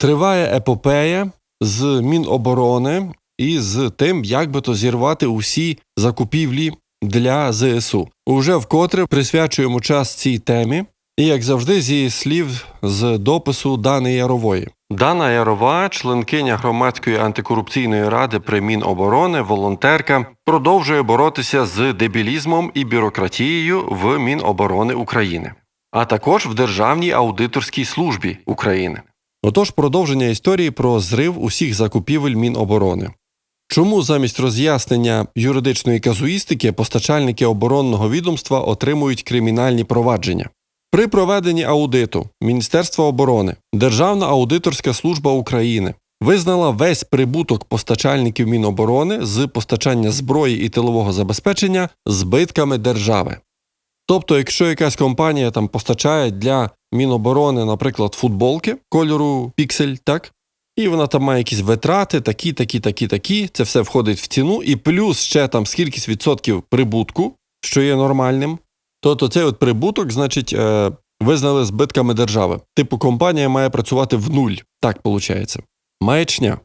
Триває епопея з Міноборони і з тим, як би то зірвати усі закупівлі для ЗСУ. Уже вкотре присвячуємо час цій темі. І як завжди, зі слів з допису Дани Ярової. Дана Ярова, членкиня громадської антикорупційної ради при Міноборони, волонтерка, продовжує боротися з дебілізмом і бюрократією в Міноборони України, а також в Державній аудиторській службі України. Отож, продовження історії про зрив усіх закупівель Міноборони. Чому замість роз'яснення юридичної казуїстики постачальники оборонного відомства отримують кримінальні провадження? При проведенні аудиту Міністерства оборони Державна аудиторська служба України визнала весь прибуток постачальників Міноборони з постачання зброї і тилового забезпечення збитками держави. Тобто, якщо якась компанія там постачає для Міноборони, наприклад, футболки кольору піксель, так? І вона там має якісь витрати, такі, такі, такі, такі. Це все входить в ціну, і плюс ще там скількись відсотків прибутку, що є нормальним. Тобто цей от прибуток, значить, е, визнали збитками держави. Типу, компанія має працювати в нуль. Так виходить. Маячня.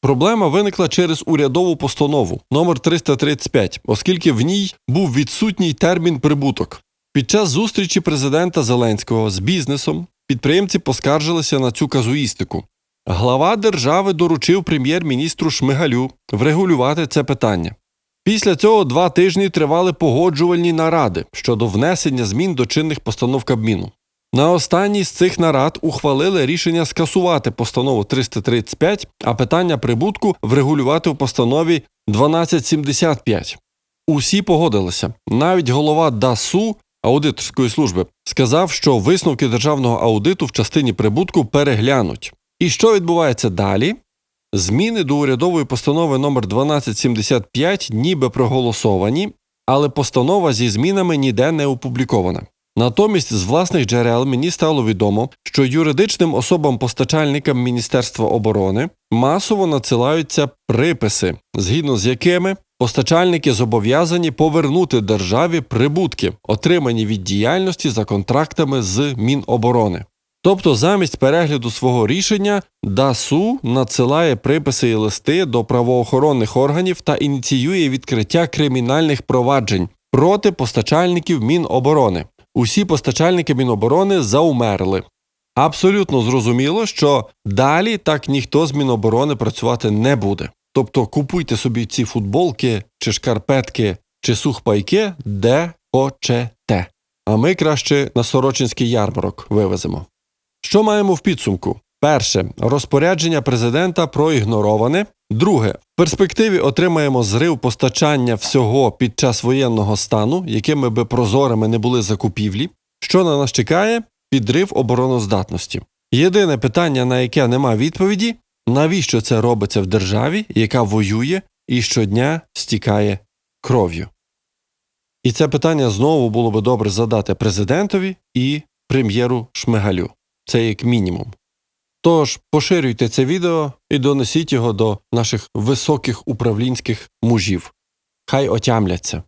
Проблема виникла через урядову постанову номер 335, оскільки в ній був відсутній термін прибуток. Під час зустрічі президента Зеленського з бізнесом підприємці поскаржилися на цю казуїстику. Глава держави доручив прем'єр-міністру Шмигалю врегулювати це питання. Після цього два тижні тривали погоджувальні наради щодо внесення змін до чинних постанов Кабміну. На останній з цих нарад ухвалили рішення скасувати постанову 335, а питання прибутку врегулювати в постанові 1275. Усі погодилися. Навіть голова ДАСУ аудиторської служби сказав, що висновки державного аудиту в частині прибутку переглянуть. І що відбувається далі? Зміни до урядової постанови номер 1275 ніби проголосовані, але постанова зі змінами ніде не опублікована. Натомість з власних джерел мені стало відомо, що юридичним особам-постачальникам Міністерства оборони масово надсилаються приписи, згідно з якими постачальники зобов'язані повернути державі прибутки, отримані від діяльності за контрактами з Міноборони. Тобто, замість перегляду свого рішення ДАСУ надсилає приписи і листи до правоохоронних органів та ініціює відкриття кримінальних проваджень проти постачальників Міноборони. Усі постачальники Міноборони заумерли. Абсолютно зрозуміло, що далі так ніхто з Міноборони працювати не буде. Тобто купуйте собі ці футболки, чи шкарпетки, чи сухпайки, де хочете. А ми краще на Сорочинський ярмарок вивеземо. Що маємо в підсумку? Перше розпорядження президента проігнороване. Друге, в перспективі отримаємо зрив постачання всього під час воєнного стану, якими би прозорими не були закупівлі. Що на нас чекає? Підрив обороноздатності. Єдине питання, на яке нема відповіді, навіщо це робиться в державі, яка воює і щодня стікає кров'ю. І це питання знову було би добре задати президентові і прем'єру Шмигалю. Це як мінімум. Тож поширюйте це відео і донесіть його до наших високих управлінських мужів. Хай отямляться.